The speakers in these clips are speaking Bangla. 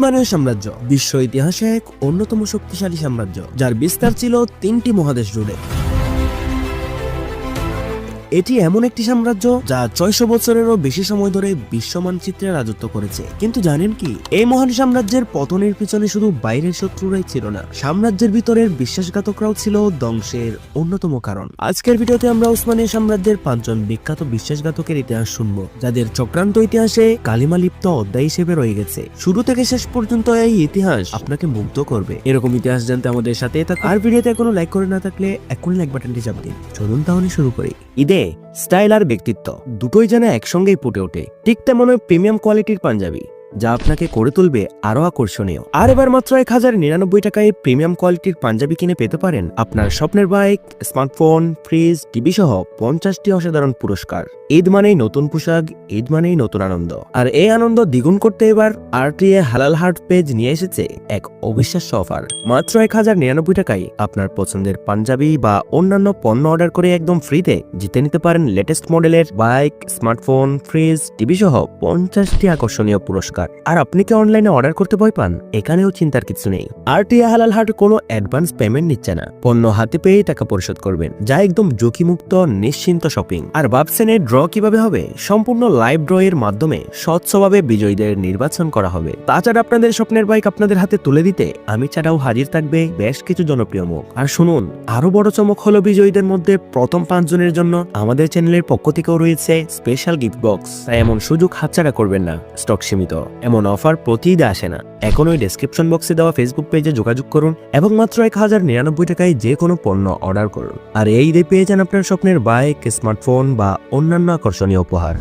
উসমানীয় সাম্রাজ্য বিশ্ব ইতিহাসে এক অন্যতম শক্তিশালী সাম্রাজ্য যার বিস্তার ছিল তিনটি মহাদেশ জুড়ে। এটি এমন একটি সাম্রাজ্য যা ছয়শো বছরেরও বেশি সময় ধরে বিশ্ব মানচিত্রে রাজত্ব করেছে। কিন্তু জানেন কি? এই মহান সাম্রাজ্যের পতনের পিছনে শুধু বাইরের শত্রুরাই ছিল না, সাম্রাজ্যের ভিতরের বিশ্বাসঘাতকরাও ছিল ধ্বংসের অন্যতম কারণ। আজকের ভিডিওতে আমরা উসমানীয় সাম্রাজ্যের পাঁচজন বিখ্যাত বিশ্বাসঘাতকের ইতিহাস শুনব, যাদের চক্রান্ত ইতিহাসে কালিমা লিপ্ত অধ্যায় হিসেবে রয়ে গেছে। শুরু থেকে শেষ পর্যন্ত এই ইতিহাস আপনাকে মুগ্ধ করবে। এরকম ইতিহাস জানতে আমাদের সাথে আর ভিডিওতে এখনও লাইক করে না থাকলে এখনই লাইক বাটনটি চাপ দিন। চলুন তাহলে শুরু করি। ঈদে স্টাইল আর ব্যক্তিত্ব। দুটোই যেন একসঙ্গেই ফুটে ওঠে। ঠিক তেমন প্রিমিয়াম কোয়ালিটির পাঞ্জাবি। যা আপনাকে করে তুলবে আরও আকর্ষণীয়। আর এবার মাত্র এক হাজার নিরানব্বই টাকায় প্রিমিয়াম কোয়ালিটির পাঞ্জাবি কিনে পেতে পারেন আপনার স্বপ্নের বাইক, স্মার্টফোন, ফ্রিজ, টিভি সহ পঞ্চাশটি অসাধারণ পুরস্কার। ঈদ মানেই নতুন পোশাক, ঈদ মানেই নতুন আনন্দ। আর এই আনন্দ দ্বিগুণ করতে এবার আরটিএ হালাল হার্ট পেজ নিয়ে এসেছে এক অবিশ্বাস্য অফার। মাত্র এক হাজার নিরানব্বই টাকায় আপনার পছন্দের পাঞ্জাবি বা অন্যান্য পণ্য অর্ডার করে একদম ফ্রিতে জিতে নিতে পারেন লেটেস্ট মডেলের বাইক, স্মার্টফোন, ফ্রিজ, টিভি সহ পঞ্চাশটি আকর্ষণীয় পুরস্কার। আর আপনি কি অনলাইনে অর্ডার করতে ভয় পান? এখানেও চিন্তার কিছু নেই। আরটিএ হালাল হাট কোনো অ্যাডভান্স পেমেন্ট নিচ্ছে না। পণ্য হাতে পেয়ে টাকা পরিশোধ করবেন, যা একদম ঝুঁকিমুক্ত, নিশ্চিন্ত শপিং আর ভাবছেন ড্র কীভাবে হবে? সম্পূর্ণ লাইভ ড্র এর মাধ্যমে স্বচ্ছভাবে বিজয়ীদের নির্বাচন করা হবে। তাছাড়া আপনাদের স্বপ্নের বাইক আপনাদের হাতে তুলে দিতে আমি ছাড়াও হাজির থাকবে বেশ কিছু জনপ্রিয় মুখ। আর শুনুন, আরও বড় চমক হলো বিজয়ীদের মধ্যে প্রথম পাঁচজনের জন্য আমাদের চ্যানেলের পক্ষ থেকেও রয়েছে স্পেশাল গিফট বক্স তাই এমন সুযোগ হাতছাড়া করবেন না স্টক সীমিত। এমন অফার প্রতি ঈদে আসে না। এখন ওই ডেসক্রিপশন বক্সে দেওয়া ফেসবুক পেজে যোগাযোগ করুন এবং মাত্র এক হাজার নিরানব্বই টাকায় যে কোনো পণ্য অর্ডার করুন। আর এই দিয়ে পেয়ে যান আপনার স্বপ্নের বাইক স্মার্টফোন বা অন্যান্য আকর্ষণীয় উপহার।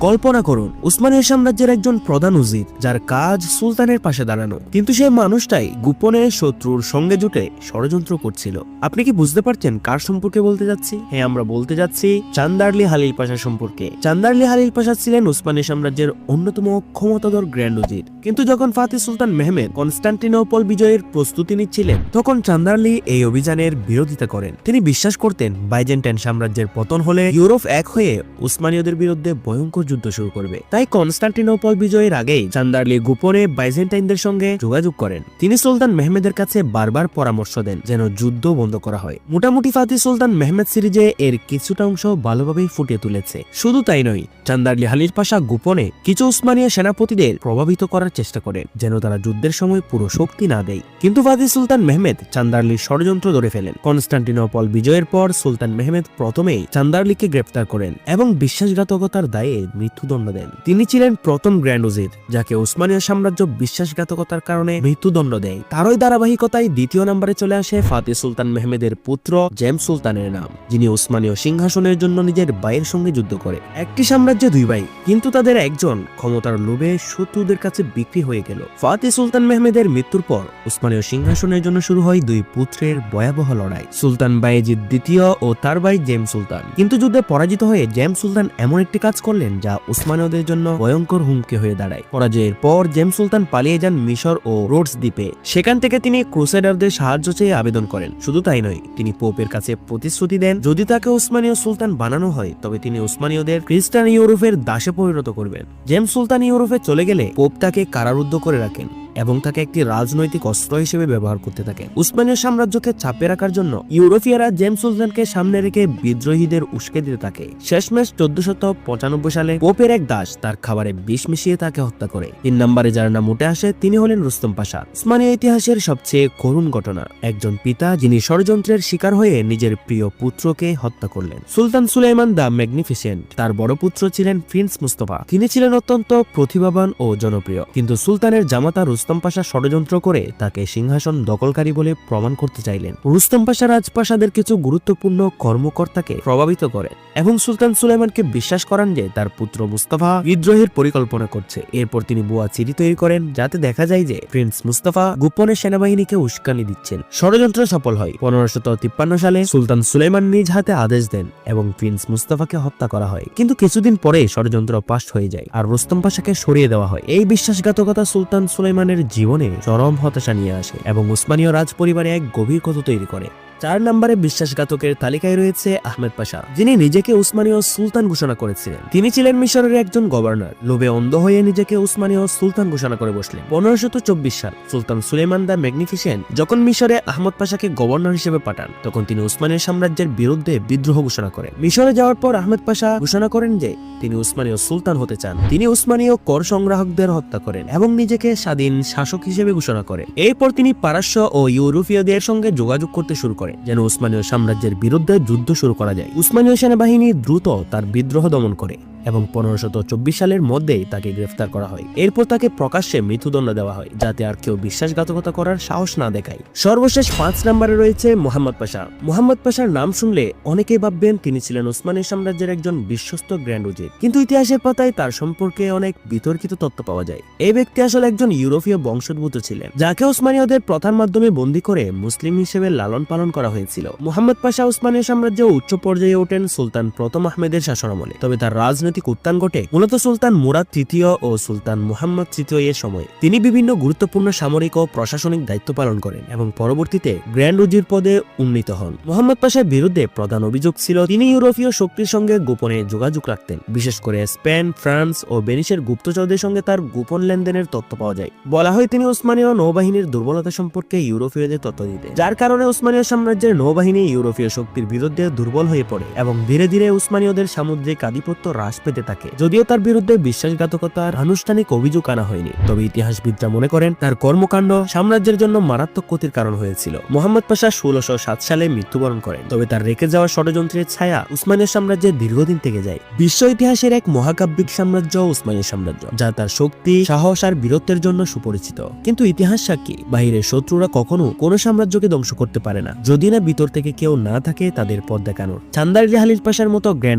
কল্পনা করুন, উসমানীয় সাম্রাজ্যের একজন প্রধান উজির, যার কাজ সুলতানের পাশে দাঁড়ানো। কিন্তু সেই মানুষটাই গোপনে শত্রুর সঙ্গে জুটে ষড়যন্ত্র করছিল। আপনি কি বুঝতে পারছেন কার সম্পর্কে বলতে যাচ্ছি? হ্যাঁ আমরা বলতে যাচ্ছি চান্দারলি হালিল পাশা সম্পর্কে। চান্দারলি হালিল পাশা ছিলেন উসমানী সাম্রাজ্যের অন্যতম ক্ষমতাধর গ্র্যান্ড উজির। কিন্তু যখন ফাতে সুলতান মেহমেদ কনস্টান্টিনোপল বিজয়ের প্রস্তুতি নিচ্ছিলেন, তখন চান্দারলি এই অভিযানের বিরোধিতা করেন। তিনি বিশ্বাস করতেন বাইজেন্টাইন সাম্রাজ্যের পতন হলে ইউরোপ এক হয়ে উসমানীয়দের বিরুদ্ধে ভয়ঙ্কর যুদ্ধ শুরু করবে। তাই কনস্টান্টিনোপল বিজয়ের আগেই চান্দারলি গোপনে বাইজেন্টাইনদের সঙ্গে যোগাযোগ করেন। তিনি সুলতান মেহমেদের কাছে বারবার পরামর্শ দেন যেন যুদ্ধ বন্ধ করা হয়। মোটামুটি ফাতি সুলতান মেহমেদ সিরিজে এর কিছুটা অংশ ভালোভাবেই ফুটিয়ে তুলেছে। শুধু তাই নয়, চান্দারলি হালির পাশা গোপনে কিছু উসমানীয় সেনাপতিদের প্রভাবিত করার চেষ্টা করে, যেন তারা যুদ্ধের সময় পুরো শক্তি না দেয়। কিন্তু ফাতি সুলতান মেহমেদ চান্দারলির ষড়যন্ত্র ধরে ফেলেন। কনস্টান্টিনোপল বিজয়ের পর সুলতান মেহমেদ প্রথমেই চান্দারলিকে গ্রেপ্তার করেন এবং বিশ্বাসঘাতকতার দায়ে মৃত্যুদণ্ড দেন। তিনি ছিলেন প্রথম গ্র্যান্ড উজির, যাকে উসমানীয় সাম্রাজ্য বিশ্বাসঘাতকতার কারণে মৃত্যুদণ্ড দেয়। তারই ধারাবাহিকতায় দ্বিতীয় নম্বরে চলে আসে ফাতে সুলতান মেহমেদের পুত্র জেম সুলতানের নাম, যিনি উসমানীয় সিংহাসনের জন্য নিজের ভাইয়ের সঙ্গে যুদ্ধ করে। একটি সাম্রাজ্যে দুই ভাই, কিন্তু তাদের একজন ক্ষমতার লোভে শত্রুদের কাছে বিক্রি হয়ে গেল। ফাতে সুলতান মেহমেদের মৃত্যুর পর উসমানীয় সিংহাসনের জন্য শুরু হয় দুই পুত্রের ভয়াবহ লড়াই। সুলতান বায়েজিদ দ্বিতীয় ও তার ভাই জেম সুলতান। কিন্তু যুদ্ধে পরাজিত হয়ে জেম সুলতান এমন একটি কাজ করলেন যা উসমানীয়দের জন্য ভয়ঙ্কর হুমকি হয়ে দাঁড়ায়। পরাজয়ের পর জেম সুলতান পালিয়ে যান মিশর ও রোডস দ্বীপে। সেখান থেকে তিনি ক্রুসেডারদের সাহায্য চেয়ে আবেদন করেন। শুধু তাই নয়, তিনি পোপের কাছে প্রতিশ্রুতি দেন, যদি তাকে উসমানীয় সুলতান বানানো হয়, তবে তিনি উসমানীয়দের খ্রিস্টান ইউরোপের দাসে পরিণত করবেন। জেম সুলতান ইউরোপে চলে গেলে পোপ তাকে কারারুদ্ধ করে রাখেন। এবং তাকে একটি রাজনৈতিক অস্ত্র হিসেবে ব্যবহার করতে থাকে। উসমানীয় সাম্রাজ্যকে চাপে রাখার জন্য ইউরোপীয়রা জেমস সুলতানকে সামনে রেখে বিদ্রোহীদের উস্কে দিতে থাকে। শেষমেশ চোদ্দশত পঁচানব্বই সালে পোপের এক দাস তার খাবারে বিষ মিশিয়ে তাকে হত্যা করে। তিন নম্বরে যার নাম উঠে আসে, তিনি হলেন রুস্তম পাশা। উসমানীয় ইতিহাসের সবচেয়ে করুণ ঘটনা। একজন পিতা যিনি ষড়যন্ত্রের শিকার হয়ে নিজের প্রিয় পুত্রকে হত্যা করলেন। সুলতান সুলাইমান দ্য ম্যাগনিফিসেন্ট, তার বড় পুত্র ছিলেন প্রিন্স মুস্তফা। তিনি ছিলেন অত্যন্ত প্রতিভাবান ও জনপ্রিয়। কিন্তু সুলতানের জামাতা রুস্তম পাশা ষড়যন্ত্র করে তাকে সিংহাসন দখলকারী বলে প্রমাণ করতে চাইলেন। রুস্তম পাশা রাজপ্রাসাদের কিছু গুরুত্বপূর্ণ কর্মকর্তাকে প্রভাবিত করেন এবং সুলতান সুলাইমানকে বিশ্বাস করান যে তার পুত্র মুস্তাফা বিদ্রোহের পরিকল্পনা করছে। এরপর তিনি বুয়া চিঠি তৈরি করেন, যাতে দেখা যায় যে প্রিন্স মুস্তাফা গোপনে সেনাবাহিনীকে উস্কানি দিচ্ছেন। ষড়যন্ত্র সফল হয়। পনেরোশত তিপ্পান্ন সালে সুলতান সুলাইমান নিজ হাতে আদেশ দেন এবং প্রিন্স মুস্তাফাকে হত্যা করা হয়। কিন্তু কিছুদিন পরে ষড়যন্ত্র পাশ হয়ে যায় আর রুস্তম পাশাকে সরিয়ে দেওয়া হয়। এই বিশ্বাসঘাতকতা সুলতান সুলাইমানের জীবনে চরম হতাশা নিয়ে আসে এবং উসমানীয় রাজ পরিবারে এক গভীর ক্ষত তৈরি করে। চার নম্বরে বিশ্বাসঘাতকের তালিকায় রয়েছে আহমেদ পাশা, যিনি নিজেকে উসমানীয় সুলতান ঘোষণা করেছিলেন। তিনি ছিলেন মিশরের একজন গভর্নর। লোভে অন্ধ হয়ে নিজেকে উসমানীয় সুলতান ঘোষণা করে বসলেন। পনেরোশত চব্বিশ সাল, সুলতান সুলেমান দা ম্যাগনিফিসেন্ট যখন মিশরে আহমদ পাশাকে গভর্নর হিসেবে পাঠান, তখন তিনি উসমানীয় সাম্রাজ্যের বিরুদ্ধে বিদ্রোহ ঘোষণা করেন। মিশরে যাওয়ার পর আহমেদ পাশা ঘোষণা করেন যে, তিনি উসমানীয় সুলতান হতে চান। তিনি উসমানীয় কর সংগ্রাহকদের হত্যা করেন এবং নিজেকে স্বাধীন শাসক হিসেবে ঘোষণা করেন। এরপর তিনি পারস্য ও ইউরোপীয়দের সঙ্গে যোগাযোগ করতে শুরু করেন। যেন উসমানীয় সাম্রাজ্যের বিরুদ্ধে যুদ্ধ শুরু করা যায়। উসমানীয় সেনাবাহিনী দ্রুত তার বিদ্রোহ দমন করে। এবং পনেরোশত সালের মধ্যেই তাকে গ্রেফতার করা হয়। এরপর তাকে প্রকাশ্যে মৃত্যুদণ্ড দেওয়া হয়, যাতে আর কেউ বিশ্বাসঘাতকতা করার সাহস না দেখায়। সর্বশেষ পাঁচ নম্বরে রয়েছে মোহাম্মদ পাশা। মোহাম্মদ পাশার নাম শুনলে অনেকেই ভাববেন তিনি ছিলেন ওসমানী সাম্রাজ্যের একজন বিশ্বস্ত গ্র্যান্ড উজির। কিন্তু ইতিহাসের পাতায় তার সম্পর্কে অনেক বিতর্কিত তথ্য পাওয়া যায়। এই ব্যক্তি আসলে একজন ইউরোপীয় বংশোদ্ভূত ছিলেন, যাকে ওসমানীয়দের প্রথার মাধ্যমে বন্দী করে মুসলিম হিসেবে লালন পালন করা হয়েছিল। মোহাম্মদ পাশা উসমানীয় সাম্রাজ্যে উচ্চ পর্যায়ে ওঠেন সুলতান প্রথম আহমেদের শাসনামলে। তবে তার রাজনৈতিক উত্থান ঘটে মূলত সুলতান মুরাদ তৃতীয় ও সুলতান মুহাম্মদ তৃতীয় এর সময়। তিনি বিভিন্ন গুরুত্বপূর্ণ সামরিক ও প্রশাসনিক দায়িত্ব পালন করেন এবং পরবর্তীতে গ্র্যান্ড উজির পদে উন্নীত হন। মোহাম্মদ পাশার বিরুদ্ধে প্রধান অভিযোগ ছিল, তিনি ইউরোপীয় শক্তির সঙ্গে গোপনে যোগাযোগ রাখতেন। বিশেষ করে স্পেন, ফ্রান্স ও বেনিসের গুপ্তচরদের সঙ্গে তার গোপন লেনদেনের তথ্য পাওয়া যায়। বলা হয়, তিনি ওসমানীয় নৌবাহিনীর দুর্বলতা সম্পর্কে ইউরোপীয়দের তথ্য দিতেন। যার কারণে ওসমানীয় সাম্রাজ্যের নৌবাহিনী ইউরোপীয় শক্তির বিরুদ্ধে দুর্বল হয়ে পড়ে এবং ধীরে ধীরে উসমানীয়দের সামুদ্রিক আধিপত্য হ্রাস পেতে থাকে। যদিও তার বিরুদ্ধে বিশ্বাসঘাতকতার আনুষ্ঠানিক অভিযোগ আনা হয়নি, তবে ইতিহাসবিদরা মনে করেন তার কর্মকাণ্ড সাম্রাজ্যের জন্য মারাত্মক ক্ষতির কারণ হয়েছিল। মোহাম্মদ পাশা ষোলশো সাত সালে মৃত্যুবরণ করেন, তবে তার রেখে যাওয়া ষড়যন্ত্রের ছায়া উসমানীয় সাম্রাজ্যের দীর্ঘদিন থেকে যায়। বিশ্ব ইতিহাসের এক মহাকাব্যিক সাম্রাজ্য উসমানীয় সাম্রাজ্য, যা তার শক্তি, সাহস আর বীরত্বের জন্য সুপরিচিত। কিন্তু ইতিহাস সাক্ষী, বাহিরের শত্রুরা কখনো কোনো সাম্রাজ্যকে ধ্বংস করতে পারে না। যদি না ভিতর থেকে কেউ না থাকে তাদের পথ দেখানোর। চান্দার জাহালিল পাশার মতো গ্র্যান্ড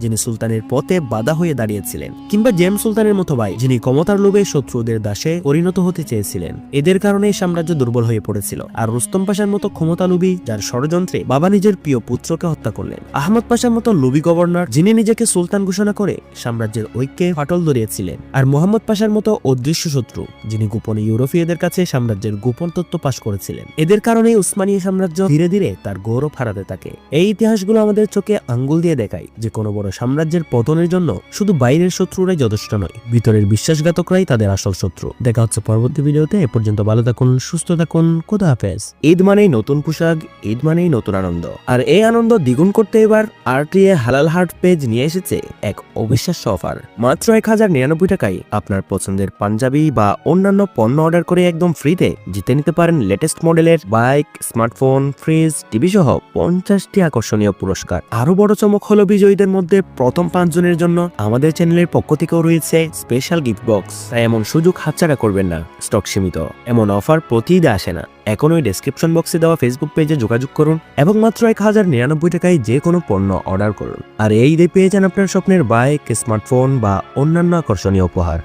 যিনি সুলতানের পথে বাধা হয়ে দাঁড়িয়েছিলেন, কিংবা জেম সুলতানের মতো ভাই, যিনি ক্ষমতার লোভে শত্রুদের দাসে পরিণত হতে চেয়েছিলেন। এদের কারণে সাম্রাজ্য দুর্বল হয়ে পড়েছিল। আর রুস্তম পাশার মতো ক্ষমতালোভী, যার ষড়যন্ত্রে বাবা নিজের প্রিয় পুত্রকে হত্যা করলেন। আহমদ পাশার মতো লোভী গভর্নর, যিনি নিজেকে সুলতান ঘোষণা করে সাম্রাজ্যের ঐক্যে ফাটল ধরিয়েছিলেন। আর মোহাম্মদ পাশার মতো অদৃশ্য শত্রু, যিনি গোপনে ইউরোপীয়দের কাছে সাম্রাজ্যের গোপন তত্ত্ব পাশ করেছিলেন। এদের কারণে উসমানীয় সাম্রাজ্য ধীরে ধীরে তার গৌরব হারাতে থাকে। এই ইতিহাসগুলো আমাদের চোখে আঙ্গুল দিয়ে দেখায় যে কোনো বড় সাম্রাজ্যের পতনের জন্য শুধু বাইরের শত্রুরাই যথেষ্ট নয়, ভিতরের বিশ্বাসঘাতকরাই তাদের আসল শত্রু। দেখা হচ্ছে পরবর্তী ভিডিওতে, এ পর্যন্ত ভালো থাকুন, সুস্থ থাকুন কোথা হাফেজ। ঈদ মানেই নতুন পোশাক, ঈদ মানেই নতুন আনন্দ। আর এই আনন্দ দ্বিগুণ করতে এবার আরটিএ হালাল হার্ট পেজ নিয়ে এসেছে এক অবিশ্বাস্য অফার। মাত্র এক হাজার নিরানব্বই টাকায় আপনার পছন্দের পাঞ্জাবি বা অন্যান্য পণ্য অর্ডার করে একদম ফ্রিতে জিতে নিতে পারেন লেটেস্ট মডেলের বাইক স্মার্টফোন ফ্রিজ টিভি সহ পঞ্চাশটি আকর্ষণীয় পুরস্কার। আরও বড় চমক হলো বিজয়ীদের মধ্যে প্রথম পাঁচজনের জন্য আমাদের চ্যানেলের পক্ষ থেকেও রয়েছে স্পেশাল গিফট বক্স তাই এমন সুযোগ হাতছাড়া করবেন না। স্টক সীমিত। এমন অফার প্রতি ঈদে আসে না। এখনই ডেসক্রিপশন বক্সে দেওয়া ফেসবুক পেজে যোগাযোগ করুন এবং মাত্র এক হাজার নিরানব্বই টাকায় যে কোনো পণ্য অর্ডার করুন। আর এই ঈদে পেয়ে যান আপনার স্বপ্নের বাইক স্মার্টফোন বা অন্যান্য আকর্ষণীয় উপহার।